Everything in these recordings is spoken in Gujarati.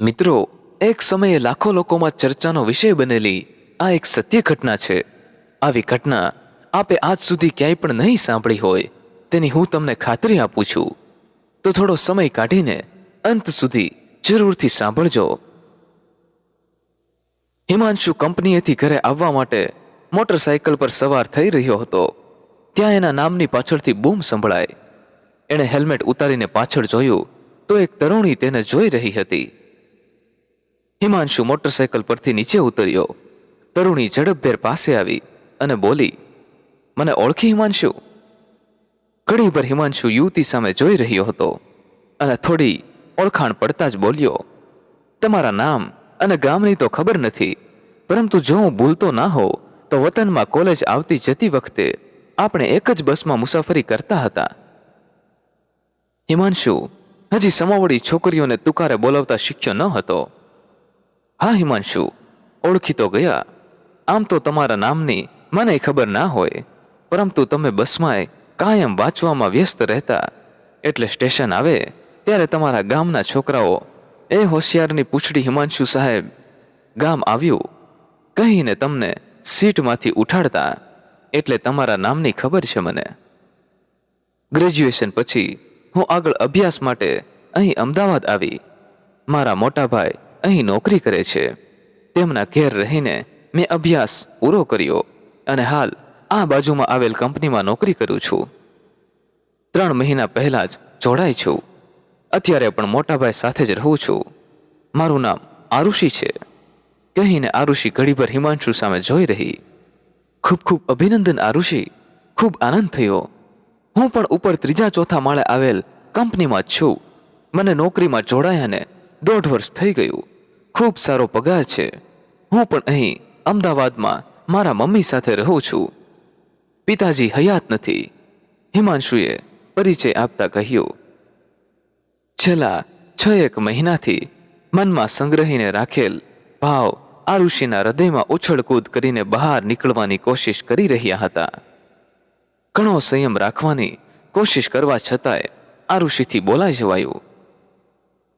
મિત્રો, એક સમયે લાખો લોકોમાં ચર્ચાનો વિષય બનેલી આ એક સત્ય ઘટના છે. આવી ઘટના આપે આજ સુધી ક્યાંય પણ નહીં સાંભળી હોય, તેની હું તમને ખાતરી આપું છું. તો થોડો સમય કાઢીને અંત સુધી જરૂરથી સાંભળજો. હિમાંશુ કંપનીએથી ઘરે આવવા માટે મોટરસાયકલ પર સવાર થઈ રહ્યો હતો. ત્યાં એના નામની પાછળથી બૂમ સંભળાય. એણે હેલ્મેટ ઉતારીને પાછળ જોયું તો એક તરુણી તેને જોઈ રહી હતી. હિમાંશુ મોટરસાયકલ પરથી નીચે ઉતર્યો. તરુણી ઝડપભેર પાસે આવી અને બોલી, મને ઓળખી હિમાંશુ? ઘડીભર હિમાંશુ યુવતી સામે જોઈ રહ્યો હતો અને થોડી ઓળખાણ પડતા જ બોલ્યો, તમારા નામ અને ગામની તો ખબર નથી, પરંતુ જો હું ભૂલતો ના હોઉં, તો વતનમાં કોલેજ આવતી જતી વખતે આપણે એક જ બસમાં મુસાફરી કરતા હતા. હિમાંશુ હજી સમાવડી છોકરીઓને તુકારે બોલાવતા શીખ્યો ન હતો. હા, હિમાંશુ ઓળખી તો ગયા. આમ તો તમારા નામની મને ખબર ના હોય, પરંતુ તમે બસમાં કાયમ વાંચવામાં વ્યસ્ત રહેતા. એટલે સ્ટેશન આવે, ત્યારે તમારા ગામના છોકરાઓ, એ હોશિયારની પૂછડી હિમાંશુ સાહેબ, ગામ આવ્યું. કહીને તમને સીટમાંથી ઉઠાડતા, એટલે તમારા નામની ખબર છે મને. ગ્રેજ્યુએશન પછી હું આગળ અભ્યાસ માટે અહીં અમદાવાદ આવી. મારા મોટા ભાઈ અહીં નોકરી કરે છે. તેમના ઘેર રહીને મેં અભ્યાસ પૂરો કર્યો અને હાલ આ બાજુમાં આવેલ કંપનીમાં નોકરી કરું છું. ત્રણ મહિના પહેલા જ જોડાઈ છું. અત્યારે પણ મોટાભાઈ સાથે જ રહું છું. મારું નામ આરુષિ છે. કહીને આરુષિ ઘડીભર હિમાંશુ સામે જોઈ રહી. ખૂબ ખૂબ અભિનંદન આરુષિ. ખૂબ આનંદ થયો. હું પણ ઉપર ત્રીજા ચોથા માળે આવેલ કંપનીમાં જ છું. મને નોકરીમાં જોડાયાને દોઢ વર્ષ થઈ ગયું. ખૂબ સારો પગાર છે. હું પણ અહીં અમદાવાદમાં મારા મમ્મી સાથે રહું છું. પિતાજી હયાત નથી. હિમાંશુએ પરિચય આપતા કહ્યું. છેલ્લા છ એક મહિનાથી મનમાં સંગ્રહીને રાખેલ ભાવ આરુષિના હૃદયમાં ઉછળકૂદ કરીને બહાર નીકળવાની કોશિશ કરી રહ્યા હતા. ઘણો સંયમ રાખવાની કોશિશ કરવા છતાંય આરુષિથી બોલાઈ જવાયું.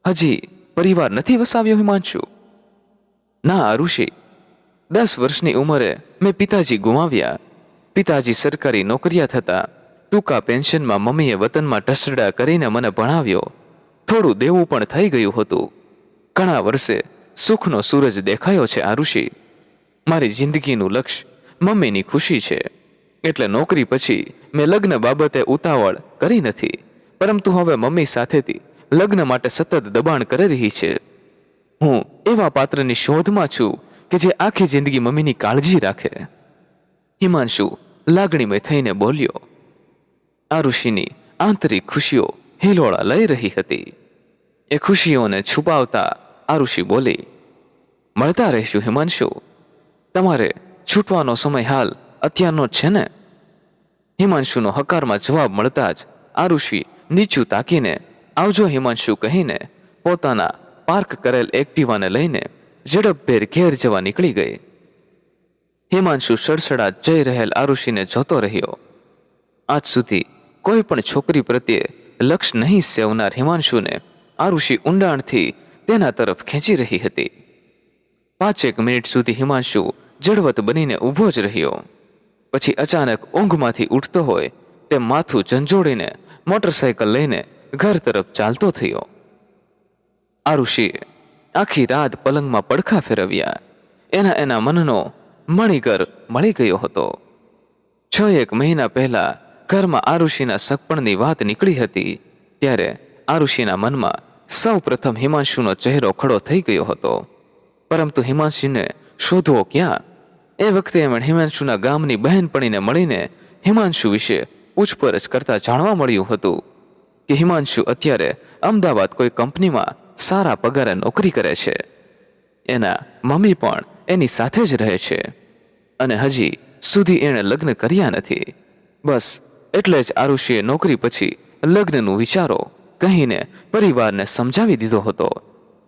હજી પરિવાર નથી વસાવ્યો હિમાંશુ. ના આરુષિ દસ વર્ષની ઉંમરે મેં પિતાજી ગુમાવ્યા. પિતાજી સરકારી નોકરિયા થતા. ટૂંકા પેન્શનમાં મમ્મીએ વતનમાં ટસરડા કરીને મને ભણાવ્યો. થોડું દેવું પણ થઈ ગયું હતું. ઘણા વર્ષે સુખનો સૂરજ દેખાયો છે આરુષિ મારી જિંદગીનું લક્ષ્ય મમ્મીની ખુશી છે. એટલે નોકરી પછી મેં લગ્ન બાબતે ઉતાવળ કરી નથી. પરંતુ હવે મમ્મી સાથેથી લગ્ન માટે સતત દબાણ કરી રહી છે. હું એવા પાત્રની શોધમાં છું કે જે આખી જિંદગી મમ્મીની કાળજી રાખે. હિમાંશુ લાગણીમય થઈને બોલ્યો આ ઋષિની આંતરિક ખુશીઓ હિલોળા લઈ રહી હતી. એ ખુશીઓને છુપાવતા આ ઋષિ બોલી, મળતા રહીશું હિમાંશુ. તમારે છૂટવાનો સમય હાલ અત્યારનો જ છે ને? હિમાંશુનો હકારમાં જવાબ મળતા જ આ ઋષિ નીચું તાકીને આવજો હિમાંશુ કહીને પોતાના પાર્ક કરેલ એક્ટિવાને લઈને ઝડપભેર ઘેર જવા નીકળી ગઈ. હિમાંશુ સડસડાટ જઈ રહેલ આરુષિને જોતો રહ્યો. આજ સુધી કોઈ પણ છોકરી પ્રત્યે લક્ષ નહીં સેવનાર હિમાંશુને આરુષિ ઊંડાણથી તેના તરફ ખેંચી રહી હતી. પાંચેક મિનિટ સુધી હિમાંશુ જડવત બનીને ઊભો જ રહ્યો. પછી અચાનક ઊંઘમાંથી ઉઠતો હોય તેમ માથું ઝંઝોડીને મોટરસાયકલ લઈને ઘર તરફ ચાલતો થયો. આરુષિએ આખી રાત પલંગમાં પડખા ફેરવ્યા. એના એના મનનો મણિગર મળી ગયો હતો. છ એક મહિના પહેલા ઘરમાં આરુષિના સગપણની વાત નીકળી હતી, ત્યારે આરુષિના મનમાં સૌ પ્રથમ હિમાંશુનો ચહેરો ખડો થઈ ગયો હતો. પરંતુ હિમાંશુને શોધવો ક્યાં? એ વખતે એમણે હિમાંશુના ગામની બહેનપણીને મળીને હિમાંશુ વિશે પૂછપરછ કરતા જાણવા મળ્યું હતું. કે હિમાંશુ અત્યારે અમદાવાદ કોઈ કંપનીમાં સારા પગારે નોકરી કરે છે. એના મમ્મી પણ એની સાથે જ રહે છે. અને હજી સુધી એણે લગ્ન કર્યા નથી. બસ એટલે જ આરુષિએ નોકરી પછી લગ્નનું વિચારો કહીને પરિવારને સમજાવી દીધો હતો.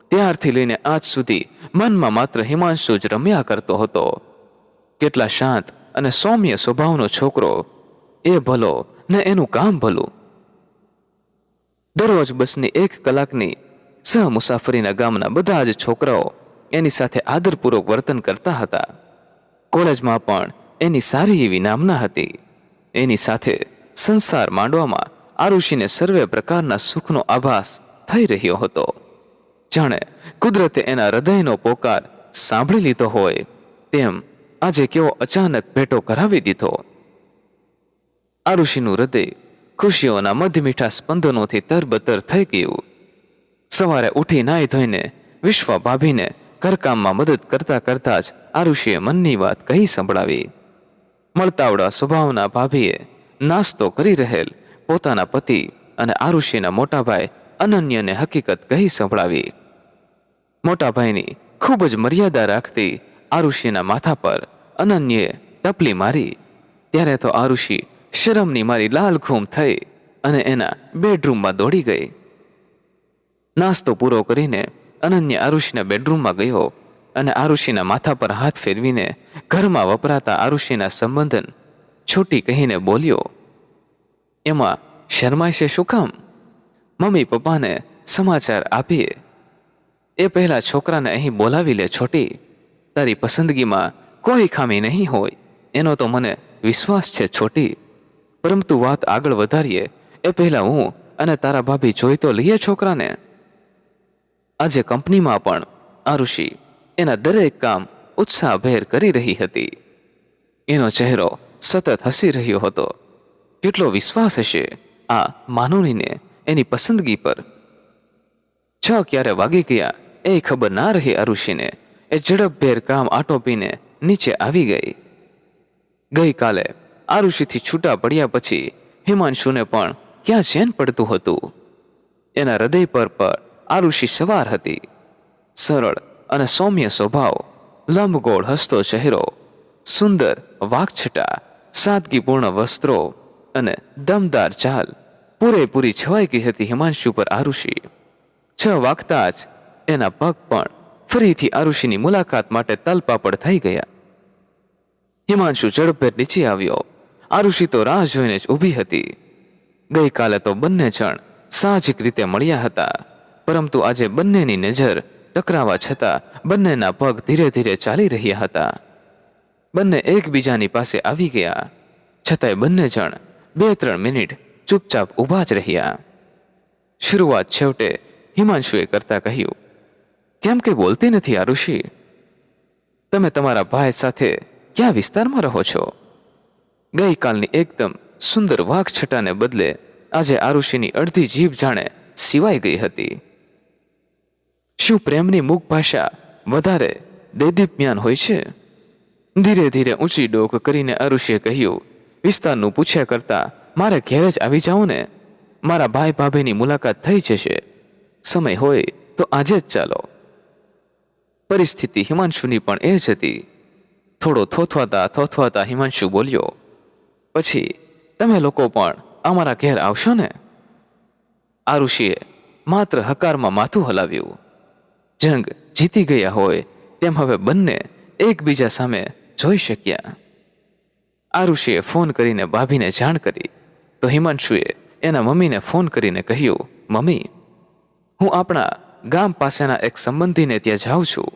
ત્યારથી લઈને આજ સુધી મનમાં માત્ર હિમાંશુ જ રમ્યા કરતો હતો. કેટલા શાંત અને સૌમ્ય સ્વભાવનો છોકરો. એ ભલો, ને એનું કામ ભલું. દરરોજ બસની એક કલાકની સહ મુસાફરીના ગામના બધા જ છોકરાઓ એની સાથે આદરપૂર્વક વર્તન કરતા હતા. કોલેજમાં પણ એની સારી એવી નામના હતી. એની સાથે સંસાર માંડવામાં આરુષિને સર્વે પ્રકારના સુખનો આભાસ થઈ રહ્યો હતો. જાણે કુદરતે એના હૃદયનો પોકાર સાંભળી લીધો હોય તેમ આજે કેવો અચાનક ભેટો કરાવી દીધો. આરુષિનું હૃદય ખુશીઓના મધમીઠા સ્પંદનોથી તરબતર થઈ ગયું. સવારે ઉઠી નાહી ધોઈને વિશ્વ ભાભીને ઘરકામમાં મદદ કરતા કરતા જ આરુષિએ મનની વાત કહી સંભળાવી. મળતાવડા સ્વભાવના ભાભીએ નાસ્તો કરી રહેલ પોતાના પતિ અને આરુષિના મોટાભાઈ અનન્યને હકીકત કહી સંભળાવી. મોટાભાઈની ખૂબ જ મર્યાદા રાખતી આરુષિના માથા પર અનન્યે ટપલી મારી. ત્યારે તો આરુષિ શરમની મારી લાલ ખૂમ થઈ અને એના બેડરૂમમાં દોડી ગઈ. નાસ્તો પૂરો કરીને અનન્ય આરુષિના બેડરૂમમાં ગયો અને આરુષિના માથા પર હાથ ફેરવીને ઘરમાં વપરાતા આરુષિના સંબંધન છૂટી કહીને બોલ્યો, એમાં શરમાય છે શું કામ? મમ્મી પપ્પાને સમાચાર આપીએ. એ પહેલા છોકરાને અહીં બોલાવી લે છોટી. તારી પસંદગીમાં કોઈ ખામી નહીં હોય. એનો તો મને વિશ્વાસ છે છોટી. પરંતુ વાત આગળ વધારીએ, એ પહેલાં હું અને તારા ભાભી જોઈ તો લઈએ છોકરાને. આજે કંપનીમાં પણ આરુષિ એના દરેક કામ ઉત્સાહભેર કરી રહી હતી. એનો ચહેરો સતત હસી રહ્યો હતો. કેટલો વિશ્વાસ હશે આ માનુનીને એની પસંદગી પર? છ ક્યારે વાગી ગયા એ ખબર ના રહી અરુષિને એ ઝડપભેર કામ આટોપીને નીચે આવી ગઈ. ગઈકાલે આરુષિથી છૂટા પડ્યા પછી હિમાંશુને પણ ક્યાં ચેન પડતું હતું? એના હૃદય પર પર આરુષિ સવાર હતી. સરળ અને સૌમ્ય સ્વભાવ, લંબગોળ હસતો ચહેરો, સુંદર વાકછટા, સાદગીપૂર્ણ વસ્ત્રો અને દમદાર ચાલ પૂરેપૂરી છવાઈ ગઈ હતી હિમાંશુ પર આરુષિ છ વાગતા જ એના પગ પણ ફરીથી આરુષિની મુલાકાત માટે તલપાપડ થઈ ગયા. હિમાંશુ ઝડપભેર નીચે આવ્યો. આરુષિ તો રાહ જોઈને જ ઊભી હતી. ગઈકાલે તો બંને જણ સાહજિક રીતે મળ્યા હતા. પરંતુ આજે બંનેની નજર ટકરાવા છતાં બંનેના પગ ધીરે ધીરે ચાલી રહ્યા હતા. બંને એકબીજાની પાસે આવી ગયા. છતાંય બંને જણ બે ત્રણ મિનિટ ચૂપચાપ ઊભા જ રહ્યા. શરૂઆત છેવટે હિમાંશુએ કરતા કહ્યું, કેમ કે બોલતી નથી આરુષિ તમે તમારા ભાઈ સાથે ક્યાં વિસ્તારમાં રહો છો? ગઈકાલની એકદમ સુંદર વાઘ છટાને બદલે આજે આરુષિની અડધી જીભ જાણે સિવાય ગઈ હતી. શું પ્રેમની મુખ ભાષા વધારે દેદીપ્યાન હોય છે? ધીરે ધીરે ઊંચી ડોક કરીને અરુષિએ કહ્યું, વિસ્તારનું પૂછ્યા કરતા મારે ઘેર જ આવી જાઓ ને. મારા ભાઈ ભાભીની મુલાકાત થઈ જશે. સમય હોય તો આજે જ ચાલો. પરિસ્થિતિ હિમાંશુની પણ એ જ હતી. થોડો થોથવાતા થોથવાતા હિમાંશુ બોલ્યો પછી તમે લોકો પણ અમારા ઘેર આવશો ને? ઋષિએ માત્ર હકારમાં માથું હલાવ્યું. જંગ જીતી ગયા હોય તેમ હવે બંને એકબીજા સામે જોઈ શક્યા. આ ઋષિએ ફોન કરીને ભાભીને જાણ કરી, તો હિમાંશુએ એના મમ્મીને ફોન કરીને કહ્યું, મમ્મી, હું આપણા ગામ પાસેના એક સંબંધીને ત્યાં જાઉં છું,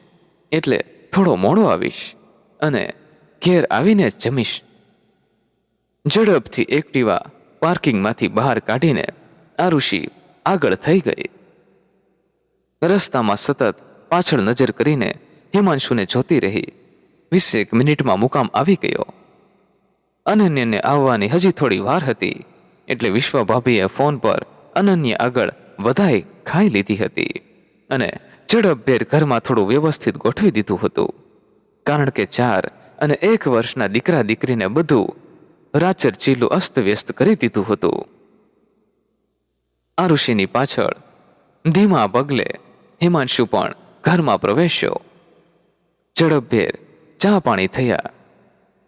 એટલે થોડો મોડો આવીશ અને ઘેર આવીને જ જમીશ. ઝડપથી એક્ટિવા પાર્કિંગમાંથી બહાર કાઢીને આરુષિ આગળ થઈ ગઈ. રસ્તામાં સતત પાછળ નજર કરીને હિમાંશુને જોતી રહી. વીસેક મિનિટમાં મુકામ આવી ગયો. અનન્યને આવવાની હજી થોડી વાર હતી, એટલે વિશ્વભાભીએ ફોન પર અનન્ય આગળ વધાઈ ખાઈ લીધી હતી અને ઝડપભેર ઘરમાં થોડું વ્યવસ્થિત ગોઠવી દીધું હતું. કારણ કે ચાર અને એક વર્ષના દીકરા દીકરીને બધું રાચર ચીલું અસ્તવ્યસ્ત કરી દીધું હતું. આરુષિની પાછળ ધીમા પગલે હિમાંશુ પણ ઘરમાં પ્રવેશ્યો. ઝડપભેર ચા પાણી થયા.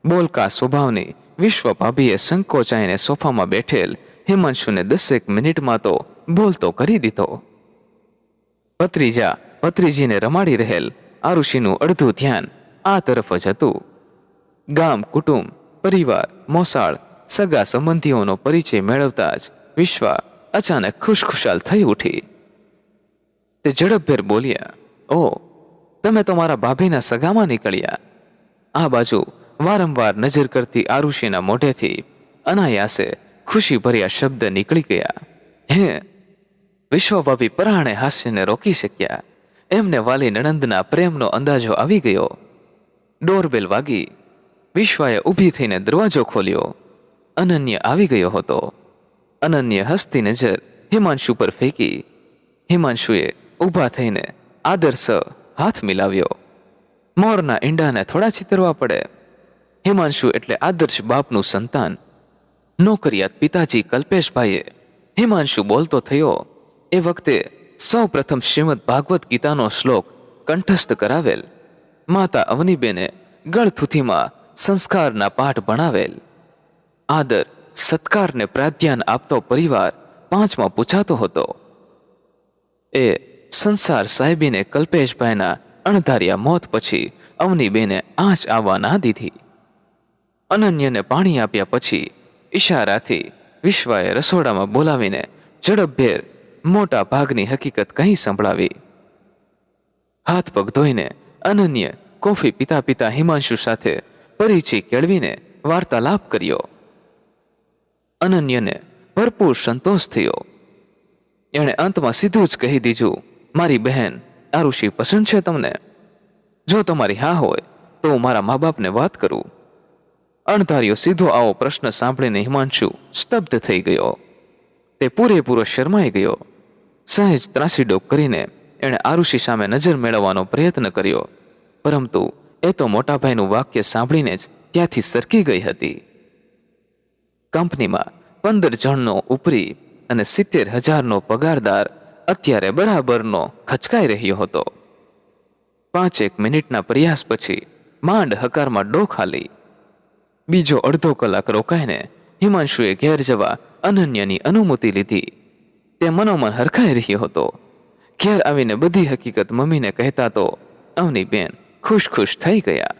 બોલકા સ્વભાવની વિશ્વભાભીએ સંકોચાઈને સોફામાં બેઠેલ હિમાંશુને દસેક મિનિટમાં તો બોલતો કરી દીધો. ભત્રીજા ભત્રીજીને રમાડી રહેલ આરુષિનું અડધું ધ્યાન આ તરફ જ હતું. ગામ કુટુંબ પરિવાર, મોસાળ, સગા સંબંધીઓનો પરિચય મેળવતા જ વિશ્વા અચાનક ખુશખુશાલ થઈ ઉઠી. તે ઝડપભેર બોલ્યા, ઓ, તમે તો મારા ભાભીના સગામાં નીકળ્યા. આ બાજુ વારંવાર નજર કરતી આરુષિના મોઢેથી અનાયાસે ખુશી ભર્યા શબ્દ નીકળી ગયા. હે વિશ્વભાભી પરાણે હાસ્યને રોકી શક્યા. એમને વાલી નણંદના પ્રેમનો અંદાજો આવી ગયો. ડોરબેલ વાગી વિશ્વાએ ઊભી થઈને દરવાજો ખોલ્યો. અનન્ય આવી ગયો હતો. અનન્ય હસતી નજર હિમાંશુ પર ફેંકી. હિમાંશુએ ઊભા થઈને આદર્શ હાથ મિલાવ્યો. મોરના ઈંડાને થોડા ચિતરવા પડે. હિમાંશુ એટલે આદર્શ બાપનું સંતાન. નોકરિયાત પિતાજી કલ્પેશભાઈએ હિમાંશુ બોલતો થયો. એ વખતે સૌ પ્રથમ શ્રીમદ ભાગવત ગીતાનો શ્લોક કંઠસ્થ કરાવેલ. માતા અવનીબેને ગળથુથીમાં સંસ્કારના પાઠ ભણાવેલ. આદર, સત્કારને પ્રાધ્યાન આપતો પરિવાર પાંચમાં પૂછાતો હતો. એ સંસાર સાહેબીને કલ્પેશભાઈના અણધાર્યા મોત પછી અવનીબેને આંચ આવવા ના દીધી. અનન્યને પાણી આપ્યા પછી ઈશારાથી વિશ્વાએ રસોડામાં બોલાવીને ઝડપભેર મોટા ભાગની હકીકત કહી સંભળાવી. હાથ પગ ધોઈને અનન્ય કોફી પીતા પીતા હિમાંશુ સાથે પરિચય કેળવીને વાર્તાલાપ કર્યો. અનન્યને ભરપૂર સંતોષ થયો. એણે અંતમાં સીધું જ કહી દીધું, મારી બહેન આરુષિ પસંદ છે તમને. જો તમારી હા હોય, તો હું મારા મા બાપને વાત કરું. અણધાર્યો સીધો આવો પ્રશ્ન સાંભળીને હિમાંશુ સ્તબ્ધ થઈ ગયો. તે પૂરેપૂરો શરમાઈ ગયો. સહેજ ત્રાસીડોક કરીને એણે આરુષિ સામે નજર મેળવવાનો પ્રયત્ન કર્યો. પરંતુ એ તો મોટાભાઈનું વાક્ય સાંભળીને જ ત્યાંથી સરકી ગઈ હતી. કંપનીમાં પંદર જણનો ઉપરી અને સિત્તેર હજારનો પગારદાર અત્યારે બરાબરનો ખચકાઈ રહ્યો હતો. પાંચેક મિનિટના પ્રયાસ પછી માંડ હકારમાં ડો ખાલી. બીજો અડધો કલાક રોકાઈને હિમાંશુએ ઘેર જવા અનન્યની અનુમતિ લીધી. તે મનોમન હરખાઈ રહ્યો હતો. ઘેર આવીને બધી હકીકત મમ્મીને કહેતા તો અવની બેન ખુશ ખુશ થઈ ગયા.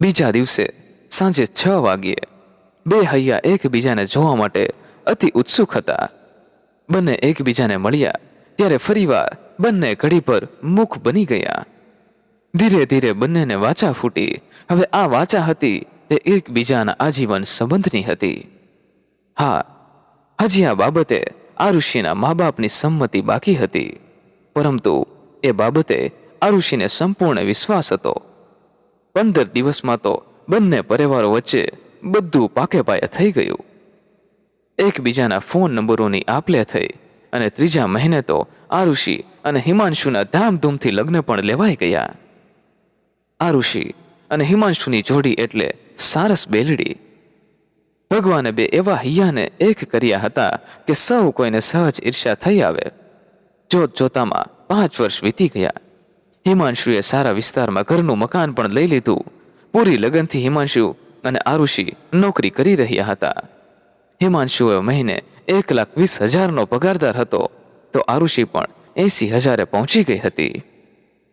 બીજા દિવસે સાંજે છ વાગ્યે બે હૈયા એકબીજાને જોવા માટે અતિ ઉત્સુક હતા. બંને એકબીજાને મળ્યા ત્યારે ફરીવાર બંને ઘડી પર મુખ બની ગયા. ધીરે ધીરે બંનેને વાચા ફૂટી. હવે આ વાચા હતી તે એકબીજાના આજીવન સંબંધની હતી. હા, હજી આ બાબતે આ ઋષિના મા બાપની સંમતિ બાકી હતી. પરંતુ એ બાબતે આરુષિને સંપૂર્ણ વિશ્વાસ હતો. પંદર દિવસમાં તો બંને પરિવારો વચ્ચે બધું પાકે પાયે થઈ ગયું. એકબીજાના ફોન નંબરોની આપલે થઈ અને ત્રીજા મહિને તો આરુષિ અને હિમાંશુના ધામધૂમથી લગ્ન પણ લેવાઈ ગયા. આરુષિ અને હિમાંશુની જોડી એટલે સારસ બેલડી. ભગવાને બે એવા હૈયાને એક કર્યા હતા કે સૌ કોઈને સહજ ઈર્ષા થઈ આવે. જોત જોતામાં પાંચ વર્ષ વીતી ગયા. હિમાંશુએ સારા વિસ્તારમાં ઘરનું મકાન પણ લઈ લીધું. પૂરી લગનથી હિમાંશુ અને આરુષિ નોકરી કરી રહ્યા હતા. હિમાંશુએ મહિને એક લાખ વીસ હજારનો પગારદાર હતો, તો આરુષિ પણ એસી હજારે પહોંચી ગઈ હતી.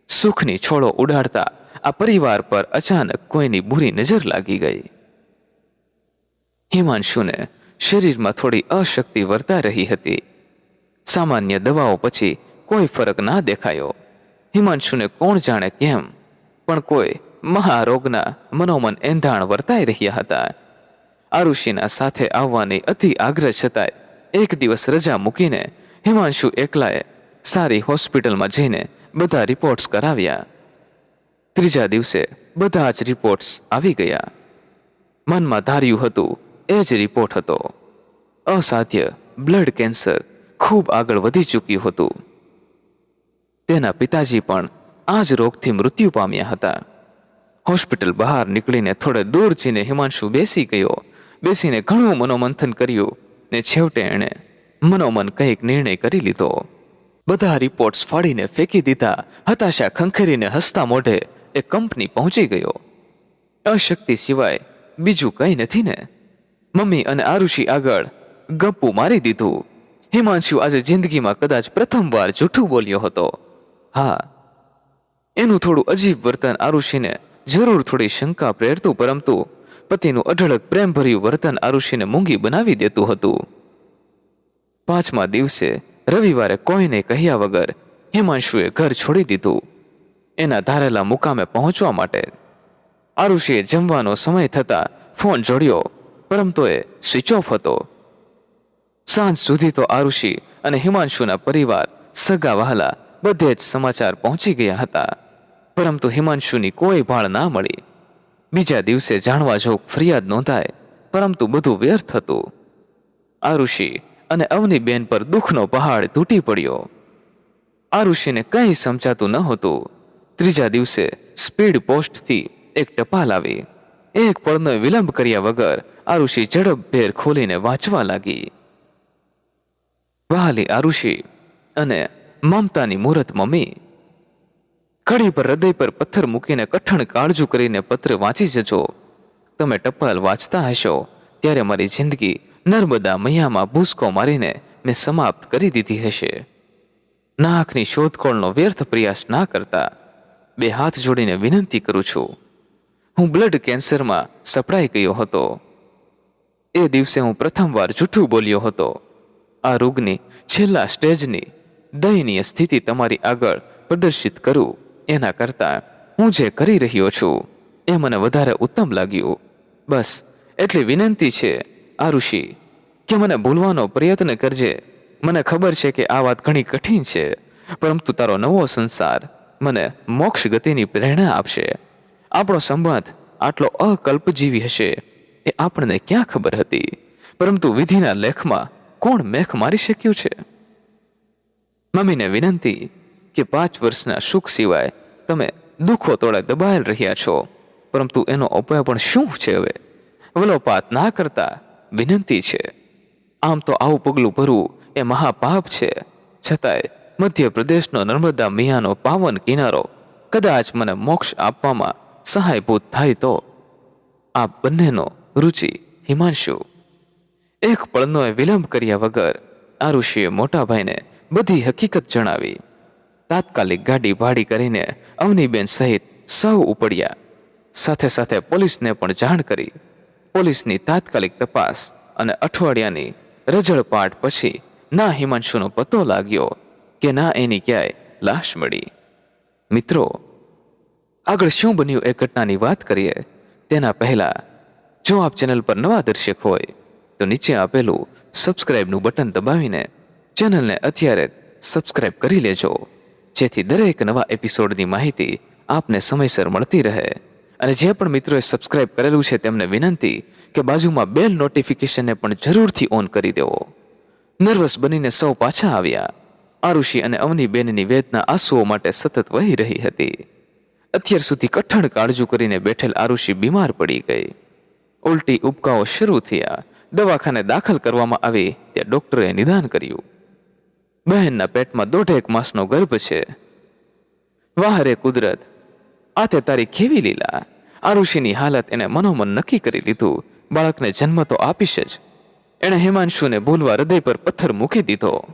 સુખની છોડો ઉડાડતા આ પરિવાર પર અચાનક કોઈની બુરી નજર લાગી ગઈ. હિમાંશુને શરીરમાં થોડી અશક્તિ વર્તા રહી હતી. સામાન્ય દવાઓ પછી કોઈ ફરક ના દેખાયો. હિમાંશુને કોણ જાણે કેમ? પણ કોઈ મહારોગના મનોમન એંધાણ વર્તાઈ રહ્યા હતા. આરુષિના સાથે આવવાની અતિ આગ્રહ છતાંય એક દિવસ રજા મૂકીને હિમાંશુ એકલાએ સારી હોસ્પિટલમાં જઈને બધા રિપોર્ટ્સ કરાવ્યા. ત્રીજા દિવસે બધા જ રિપોર્ટ્સ આવી ગયા. મનમાં ધાર્યું હતું, એ જ રિપોર્ટ હતો. અસાધ્ય બ્લડ કેન્સર ખૂબ આગળ વધી ચૂક્યું હતું. તેના પિતાજી પણ આ જ રોગથી મૃત્યુ પામ્યા હતા. હોસ્પિટલ બહાર નીકળીને થોડે દૂર જઈને હિમાંશુ બેસી ગયો. બેસીને ઘણું મનોમંથન કર્યું ને છેવટે એણે મનોમન કંઈક નિર્ણય કરી લીધો. બધા રિપોર્ટ્સ ફાડીને ફેંકી દીધા. હતાશા ખંખેરીને હસતા મોઢે એ કંપની પહોંચી ગયો. અશક્તિ સિવાય બીજું કંઈ નથી ને. મમ્મી અને આરુષિ આગળ ગપ્પુ મારી દીધું. હિમાંશુ આજે જિંદગીમાં કદાચ પ્રથમવાર જૂઠું બોલ્યો હતો. હા, એનું થોડું અજીબ વર્તન આરુષિને જરૂર થોડી શંકા પ્રેરતું, પરંતુ પતિનું અઢળક પ્રેમભર્યું વર્તન આરુષિને મૂંગી બનાવી દેતું હતું. પાંચમા દિવસે રવિવારે કોઈને કહ્યા વગર હિમાંશુએ ઘર છોડી દીધું. એના ધારેલા મુકામે પહોંચવા માટે આરુષિએ જમવાનો સમય થતાં ફોન જોડ્યો પરંતુ એ સ્વિચ ઓફ હતો. સાંજ સુધી તો આરુષિ અને હિમાંશુના પરિવાર સગા વહાલા બધે જ સમાચાર પહોંચી ગયા હતા. પરંતુ હિમાંશુની કોઈ ભાળ ના મળી. બીજા દિવસે જાણવા જોગ ફરિયાદ નોંધાય, પરંતુ બધું વ્યર્થ હતું. આરુષિ અને અવનીબેન પર દુઃખનો પહાડ તૂટી પડ્યો. આરુષિને કંઈ સમજાતું ન હતું. ત્રીજા દિવસે સ્પીડ પોસ્ટથી એક ટપાલ આવી. એક પળનો વિલંબ કર્યા વગર આરુષિ ઝડપભેર ખોલીને વાંચવા લાગી. વહાલી આરુષિ! અને મમતાની મૂરત મમ્મી. કડી પર હૃદય પર પથ્થર મૂકીને કઠણ કાળજું કરીને પત્ર વાંચી જજો. તમે ટપાલ વાંચતા હશો, ત્યારે મારી જિંદગી નર્મદા મૈયામાં ભૂસકો મારીને મેં સમાપ્ત કરી દીધી હશે. નાહકની શોધખોળનો વ્યર્થ પ્રયાસ ના કરતા બે હાથ જોડીને વિનંતી કરું છું. હું બ્લડ કેન્સરમાં સપડાઈ ગયો હતો. એ દિવસે હું પ્રથમવાર જૂઠું બોલ્યો હતો. આ રોગની છેલ્લા સ્ટેજની દયનીય સ્થિતિ તમારી આગળ પ્રદર્શિત કરું એના કરતાં હું જે કરી રહ્યો છું એ મને વધારે ઉત્તમ લાગ્યું. બસ, એટલી વિનંતી છે, આરુષિ, કે મને ભૂલવાનો પ્રયત્ન કરજે. મને ખબર છે કે આ વાત ઘણી કઠિન છે, પરંતુ તારો નવો સંસાર મને મોક્ષ ગતિની પ્રેરણા આપશે. આપણો સંબંધ આટલો અકલ્પજીવી હશે એ આપણને ક્યાં ખબર હતી? પરંતુ વિધિના લેખમાં કોણ મેખ મારી શક્યું છે? મમ્મીને વિનંતી કે પાંચ વર્ષના સુખ સિવાય તમે દુઃખો તોડે દબાયેલ રહ્યા છો. પરંતુ એનો અપાય પણ શું છે હવે? વલોપાત ના કરતા વિનંતી છે. આમ તો આવું પગલું ભરવું એ મહાપાપ છે. છતાંય મધ્યપ્રદેશનો નર્મદા મિયાનો પાવન કિનારો કદાચ મને મોક્ષ આપવામાં સહાયભૂત થાય તો? આ બંનેનો રુચિ હિમાંશુ. એક પળનો વિલંબ કર્યા વગર આ ઋષિએ મોટાભાઈને બધી હકીકત જણાવી. તાત્કાલિક ગાડી ભાડી કરીને અવનીબેન સહિત સૌ ઉપડ્યા. સાથે સાથે પોલીસને પણ જાણ કરી. પોલીસની તાત્કાલિક તપાસ અને અઠવાડિયાની રજળપાટ પછી ના હિમાંશુનો પતો લાગ્યો કે ના એની ક્યાંય લાશ મળી. મિત્રો, આગળ શું બન્યું એ ઘટનાની વાત કરીએ, તેના પહેલા જો આપ ચેનલ પર નવા દર્શક હોય, તો નીચે આપેલું સબસ્ક્રાઇબનું બટન દબાવીને ચેનલને અત્યારે સબસ્ક્રાઇબ કરી લેજો. જેથી દરેક નવા એપિસોડની માહિતી આપને સમયસર મળતી રહે. અને જે પણ મિત્રોએ સબસ્ક્રાઇબ કરેલું છે તેમને વિનંતી કે બાજુમાં બેલ નોટિફિકેશનને પણ જરૂરથી ઓન કરી દેવો. નર્વસ બનીને સૌ પાછા આવ્યા. આરુષિ અને અવની બેનની વેદના આંસુઓ માટે સતત વહી રહી હતી. અત્યાર સુધી કઠણ કાળજું કરીને બેઠેલ આરુષિ બીમાર પડી ગઈ. ઉલટી ઉપકાઓ શરૂ થયા. દવાખાને દાખલ કરવામાં આવી ત્યાં ડોક્ટરે નિદાન કર્યું. બહેનના પેટમાં દોઢેક માસનો ગર્ભ છે. વાહરે કુદરત. આ તે તારી કેવી લીલા? આરુષિની હાલત એને મનોમન નક્કી કરી લીધું. બાળકને જન્મ તો આપીશ જ. એણે હેમાંશુને ભૂલવા હૃદય પર પથ્થર મૂકી દીધો.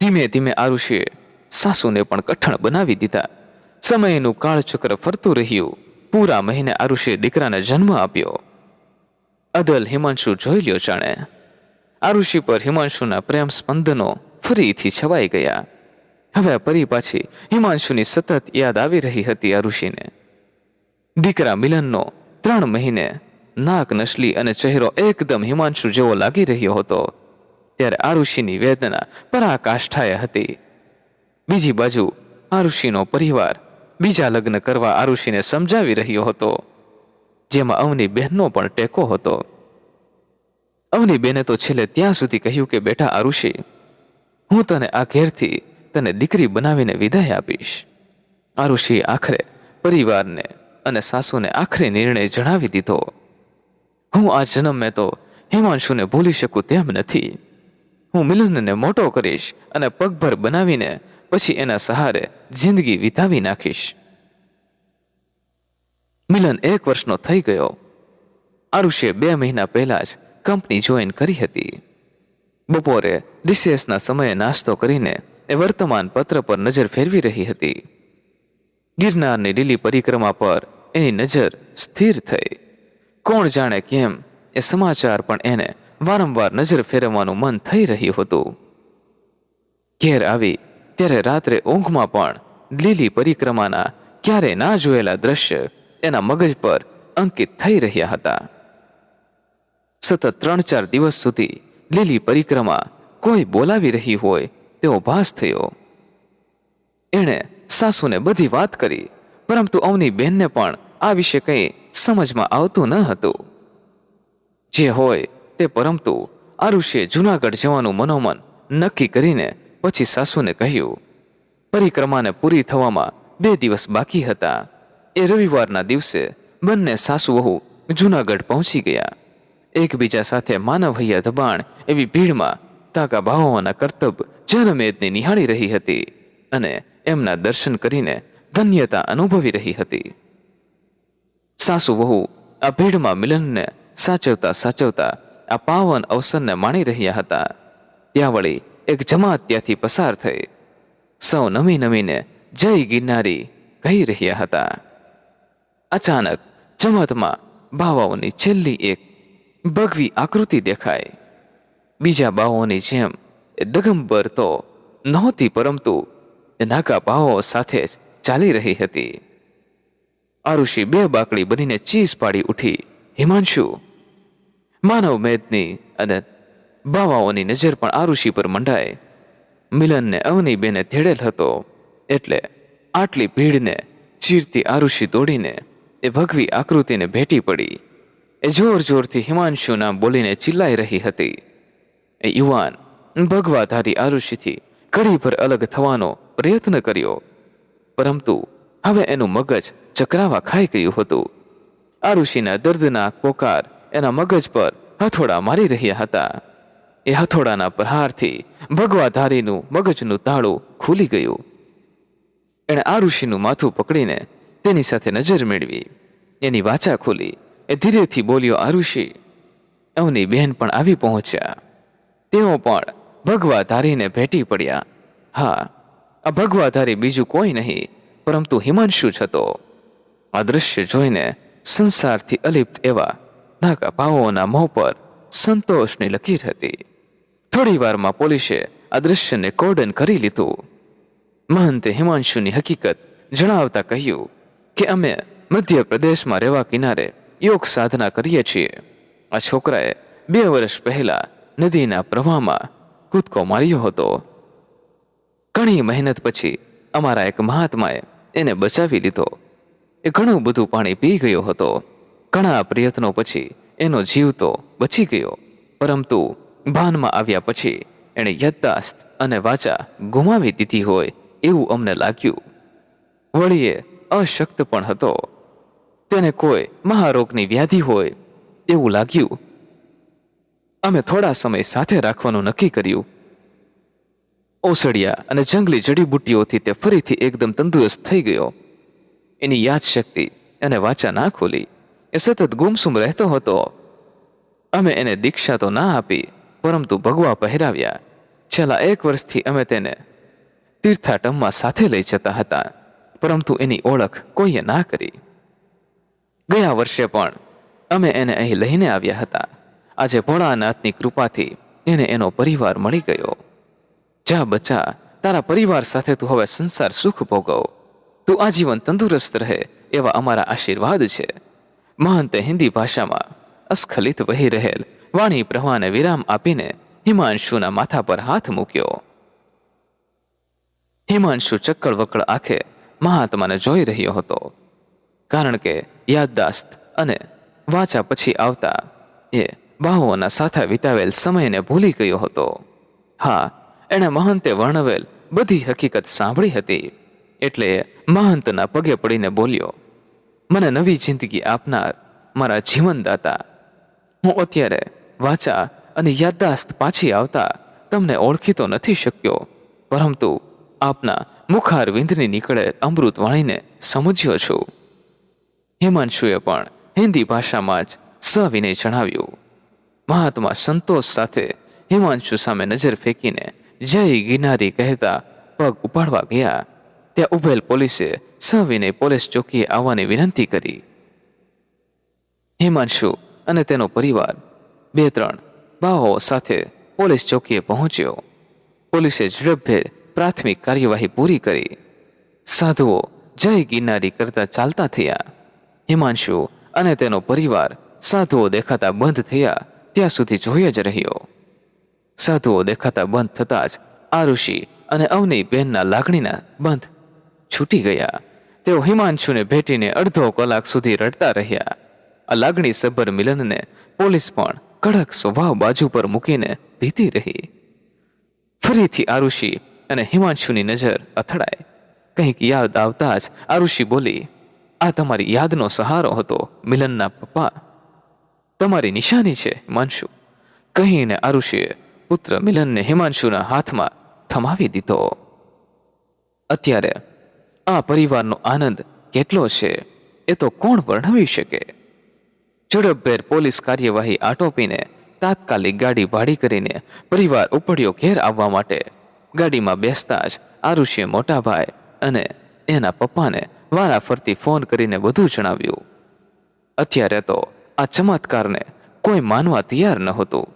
ધીમે ધીમે આરુષિએ સાસુને પણ કઠણ બનાવી દીધા. સમયનું કાળચક્ર ફરતું રહ્યું. પૂરા મહિને આરુષિએ દીકરાને જન્મ આપ્યો. અદલ હિમાંશુ જોઈ લ્યો જાણે. આરુષિ પર હિમાંશુના પ્રેમ સ્પંદનો ફરીથી છવાઈ ગયા. હવે પરી પાછી હિમાંશુની સતત યાદ આવી રહી હતી આરુષિને દીકરા મિલનનો ત્રણ મહિને નાક નસલી અને ચહેરો એકદમ હિમાંશુ જેવો લાગી રહ્યો હતો. ત્યારે આરુષિની વેદના પરાકાષ્ઠાએ હતી. બીજી બાજુ આરુષિનો પરિવાર બીજા લગ્ન કરવા આરુષિને સમજાવી રહ્યો હતો. જેમાં અવની બહેનનો પણ ટેકો હતો. અવની બેને તો છેલ્લે ત્યાં સુધી કહ્યું કે, બેટા આરુષિ, હું તને આ ઘેરથી તને દીકરી બનાવીને વિદાય આપીશ. આરુષિએ આખરે પરિવારને અને સાસુને આખરી નિર્ણય જણાવી દીધો. હું આ જન્મે તો હિમાંશુને ભૂલી શકું તેમ નથી. હું મિલનને મોટો કરીશ અને પગભર બનાવીને પછી એના સહારે જિંદગી વિતાવી નાખીશ. મિલન એક વર્ષનો થઈ ગયો. આરુષે બે મહિના પહેલા જ કંપની જોઈન કરી હતી. બપોરે રિસેસના સમયે નાસ્તો કરીને એ વર્તમાન પત્ર પર નજર ફેરવી રહી હતી. ગિરનારની લીલી પરિક્રમા પર એની નજર સ્થિર થઈ. કોણ જાણે કેમ એ સમાચાર પણ એને વારંવાર નજર ફેરવવાનું મન થઈ રહ્યું હતું. ઘેર આવી ત્યારે રાત્રે ઊંઘમાં પણ લીલી પરિક્રમાના ક્યારે ના જોયેલા દ્રશ્ય એના મગજ પર અંકિત થઈ રહ્યા હતા. સતત ત્રણ ચાર દિવસ સુધી લીલી પરિક્રમા કોઈ બોલાવી રહી હોય તેવો ભાસ થયો. એણે સાસુને બધી વાત કરી, પરંતુ અવની બહેનને પણ આ વિશે કંઈ સમજમાં આવતું ન હતું. જે હોય તે પરંતુ આરુષે જૂનાગઢ જવાનું મનોમન નક્કી કરીને પછી સાસુને કહ્યું, પરિક્રમાને પૂરી થવામાં બે દિવસ બાકી હતા. એ રવિવારના દિવસે બંને સાસુ વહુ જૂનાગઢ પહોંચી ગયા. એકબીજા સાથે માનવહૈયા દબાણ એવી ભીડમાં તાકા ભાવોના કરતબ જનમેદને નિહાળી રહી હતી અને એમના દર્શન કરીને ધન્યતા અનુભવી રહી હતી. સાસુ વહુ આ ભીડમાં મિલનને સાચવતા સાચવતા આ પાવન અવસરને માણી રહ્યા હતા. ત્યાં વળી એક જમાત ત્યાંથી પસાર થઈ. સૌ નમી નમીને જય ગિરનારી કહી રહ્યા હતા. અચાનક જમાતમાં બાવાઓની છેલ્લી એક ભગવી આકૃતિ દેખાય. બીજા બાઓની જેમ દગંબર તો નહોતી, પરંતુ નાકા બાવાઓ સાથે જ ચાલી રહી હતી. આરુષિ બે બાકડી બનીને ચીસ પાડી ઉઠી. હિમાંશુ. માનવ મેદની અને બાવાઓની નજર પણ આરુષિ પર મંડાય મિલનને અવની બેને ધેડેલ હતો, એટલે આટલી ભીડને ચીરતી આરુષિ દોડીને એ ભગવી આકૃતિને ભેટી પડી. એ જોર જોરથી હિમાંશુ નામ બોલીને ચિલ્લાઈ રહી હતી. એ યુવાન ભગવાધારી આરુષિથી ઘડીભર અલગ થવાનો પ્રયત્ન કર્યો. પરંતુ હવે એનું મગજ ચક્રાવા ખાઈ ગયું હતું. આરુષિના દર્દનાક પોકાર એના મગજ પર હથોડા મારી રહ્યા હતા. એ હથોડાના પ્રહારથી ભગવાધારીનું મગજનું તાળું ખુલી ગયું. એણે આરુષિનું માથું પકડીને તેની સાથે નજર મેળવી. એની વાચા ખોલી. એ ધીરેથી બોલ્યો આરુષિ એમની બહેન પણ આવી પહોંચ્યા. તેઓ પણ ભગવાધારીને ભેટી પડ્યા. હા, આ ભગવાધારી બીજું કોઈ નહીં, પરંતુ હિમાંશુ જ હતો. આ દૃશ્ય જોઈને સંસારથી અલિપ્ત એવા નાકા પાઓના મોં પર સંતોષની લકીર હતી. થોડી વારમાં પોલીસે આ દૃશ્યને કોર્ડન કરી લીધું. મહંતે હિમાંશુની હકીકત જણાવતા કહ્યું કે અમે મધ્યપ્રદેશમાં રહેવા કિનારે યોગ સાધના કરીએ છીએ. આ છોકરાએ બે વર્ષ પહેલા નદીના પ્રવાહમાં કૂદકો માર્યો હતો. ઘણી મહેનત પછી અમારા એક મહાત્માએ એને બચાવી લીધો. એ ઘણું બધું પાણી પી ગયો હતો. ઘણા પ્રયત્નો પછી એનો જીવ તો બચી ગયો. પરંતુ ભાનમાં આવ્યા પછી એણે યદ્દાસ્ત અને વાચા ગુમાવી દીધી હોય એવું અમને લાગ્યું. વળીએ અશક્ત પણ હતો. તેને કોઈ મહારોગની વ્યાધિ હોય એવું લાગ્યું. અમે થોડા સમય સાથે રાખવાનું નક્કી કર્યું. ઓસડિયા અને જંગલી જડીબુટ્ટીઓથી તે ફરીથી એકદમ તંદુરસ્ત થઈ ગયો. એની યાદશક્તિ અને વાચા ના ખોલી. એ સતત ગુમસુમ રહેતો હતો. અમે એને દીક્ષા તો ના આપી, પરંતુ ભગવા પહેરાવ્યા. છેલ્લા એક વર્ષથી અમે તેને તીર્થાટમમાં સાથે લઈ જતા હતા, પરંતુ એની ઓળખ કોઈએ ના કરી. ગયા વર્ષે પણ અમે એને અહીં લઈને આવ્યા હતા. આજે ભોળાનાથની કૃપાથી એને એનો પરિવાર મળી ગયો. જા બચ્ચા, તારા પરિવાર સાથે તું હવે સંસાર સુખ ભોગવ. તું આજીવન તંદુરસ્ત રહે એવા અમારા આશીર્વાદ છે. મહંતે હિન્દી ભાષામાં અસ્ખલિત વહી રહેલ વાણી પ્રવાહને વિરામ આપીને હિમાંશુના માથા પર હાથ મૂક્યો. હિમાંશુ ચક્કળ વક્કળ આંખે મહાત્માને જોઈ રહ્યો હતો. કારણ કે યાદદાસ્ત અને વાંચા પછી આવતા એ બાહુઓના સાથે વિતાવેલ સમયને ભૂલી ગયો હતો. હા, એણે મહંતે વર્ણવેલ બધી હકીકત સાંભળી હતી, એટલે મહંતના પગે પડીને બોલ્યો, મને નવી જિંદગી આપનાર મારા જીવનદાતા, હું અત્યારે વાચા અને યાદદાસ્ત પાછી આવતા તમને ઓળખી તો નથી શક્યો, પરંતુ આપના મુખાર વિંદની નીકળે અમૃત વાણીને સમજ્યો છું. હિમાંશુએ પણ હિન્દી ભાષામાં જ સવિનય જણાવ્યું. મહાત્મા સંતોષ સાથે હિમાંશુ સામે નજર ફેંકીને જય ગિનારી કહેતા પગ ઉપાડવા ગયા. ત્યાં ઉભેલ પોલીસે સવિનય પોલીસ ચોકીએ આવવાની વિનંતી કરી. હિમાંશુ અને તેનો પરિવાર, બે ત્રણ બાહો સાથે પોલીસ ચોકીએ પહોંચ્યો. પોલીસે ઝડપભેર પ્રાથમિક કાર્યવાહી પૂરી કરી. સાધુઓ જય ગિરનારી કરતા ચાલતા થયા. હિમાંશુ અને તેનો પરિવાર સાધુઓ દેખાતા બંધ થયા, ત્યાં સુધી જોઈ જ રહ્યો. સાધુઓ દેખાતા બંધ થતાં જ આરુષિ અને અવની બહેનના લાગણીના બંધ છૂટી ગયા. તેઓ હિમાંશુને ભેટીને અડધો કલાક સુધી રડતા રહ્યા. આ લાગણી સભર મિલનને પોલીસ પણ કડક સ્વભાવ બાજુ પર મૂકીને ભીતી રહી. ફરીથી આરુષિ અને હિમાંશુની નજર અથડાય કંઈક યાદ આવતા જ આરુષિ બોલી આ તમારી યાદનો સહારો હતો, મિલનના પપ્પા. તમારી નિશાની છે, હિમાંશુ. કહીને આરુષિએ પુત્ર મિલનને હિમાંશુના હાથમાં થમાવી દીધો. અત્યારે આ પરિવારનો આનંદ કેટલો છે, એ તો કોણ વર્ણવી શકે? ઝડપભેર પોલીસ કાર્યવાહી આટોપીને તાત્કાલિક ગાડી ભાડી કરીને પરિવાર ઉપડ્યો ઘેર આવવા માટે. ગાડીમાં બેસતા જ આરુષિએ મોટા ભાઈ અને એના પપ્પાને વારાફરતી ફોન કરીને બધું જણાવ્યું. અત્યારે તો આ ચમત્કારને કોઈ માનવા તૈયાર નહોતું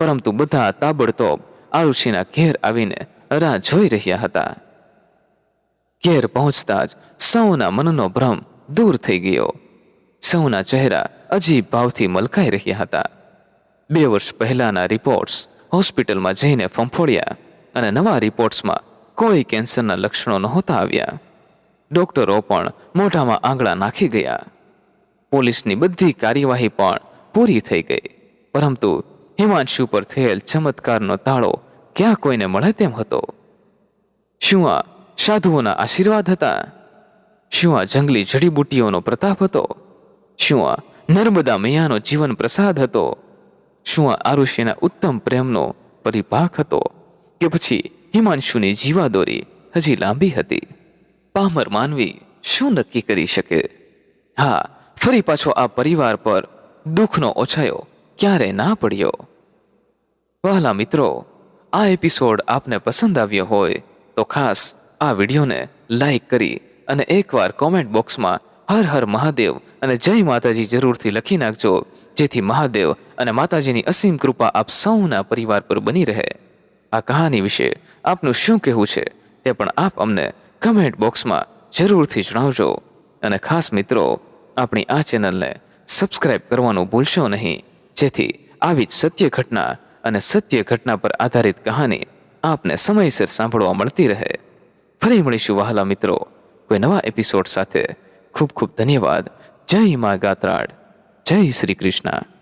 પરંતુ બધા તાબડતોબ આરુષિના ઘેર આવીને રાહ જોઈ રહ્યા હતા. ઘેર પહોંચતા જ સૌના મનનો ભ્રમ દૂર થઈ ગયો. સૌના ચહેરા અજીબ ભાવથી મલકાઈ રહ્યા હતા. બે વર્ષ પહેલાના રિપોર્ટ્સ હોસ્પિટલમાં જઈને ફંફોડ્યા અને નવા રિપોર્ટ્સમાં કોઈ કેન્સરના લક્ષણો નહોતા આવ્યા. ડોક્ટરો પણ મોઢામાં આંગળા નાખી ગયા. પોલીસની બધી કાર્યવાહી પણ પૂરી થઈ ગઈ. પરંતુ હિમાંશુ પર થયેલ ચમત્કારનો તાળો ક્યાં કોઈને મળે તેમ હતો. શું આ સાધુઓના આશીર્વાદ હતા. શું આ જંગલી જડીબુટ્ટીઓનો પ્રતાપ હતો. શું આ નર્મદા મૈયાનો જીવન પ્રસાદ હતો. શું આ આરુષ્યના ઉત્તમ પ્રેમનો પરિપાક હતો કે પછી હિમાંશુની જીવાદોરી હજી લાંબી હતી. પામર માનવી શું નક્કી કરી શકે? હા, ફરી પાછો આ પરિવાર પર દુઃખનો ઓછાયો ક્યારે ના પડ્યો? વહાલા મિત્રો, આ એપિસોડ આપને પસંદ આવ્યો હોય તો ખાસ આ વિડીયોને લાઈક કરી અને એકવાર કોમેન્ટ બોક્સમાં હર હર મહાદેવ અને જય માતાજી જરૂરથી લખી નાખજો, જેથી મહાદેવ અને માતાજીની અસીમ કૃપા આપ સૌના પરિવાર પર બની રહે. આ કહાની વિશે આપનું શું કહેવું છે તે પણ આપ અમને કમેન્ટ બોક્સમાં જરૂરથી જણાવજો. અને ખાસ મિત્રો, આપણી આ ચેનલને સબસ્ક્રાઇબ કરવાનું ભૂલશો નહીં. જેથી આવી જ સત્ય ઘટના અને સત્ય ઘટના પર આધારિત કહાની આપને સમયસર સાંભળવા મળતી રહે. ફરી મળીશું વહાલા મિત્રો. કોઈ નવા એપિસોડ સાથે ખૂબ ખૂબ ધન્યવાદ. જય મા ગાત્રાડ જય શ્રી કૃષ્ણ.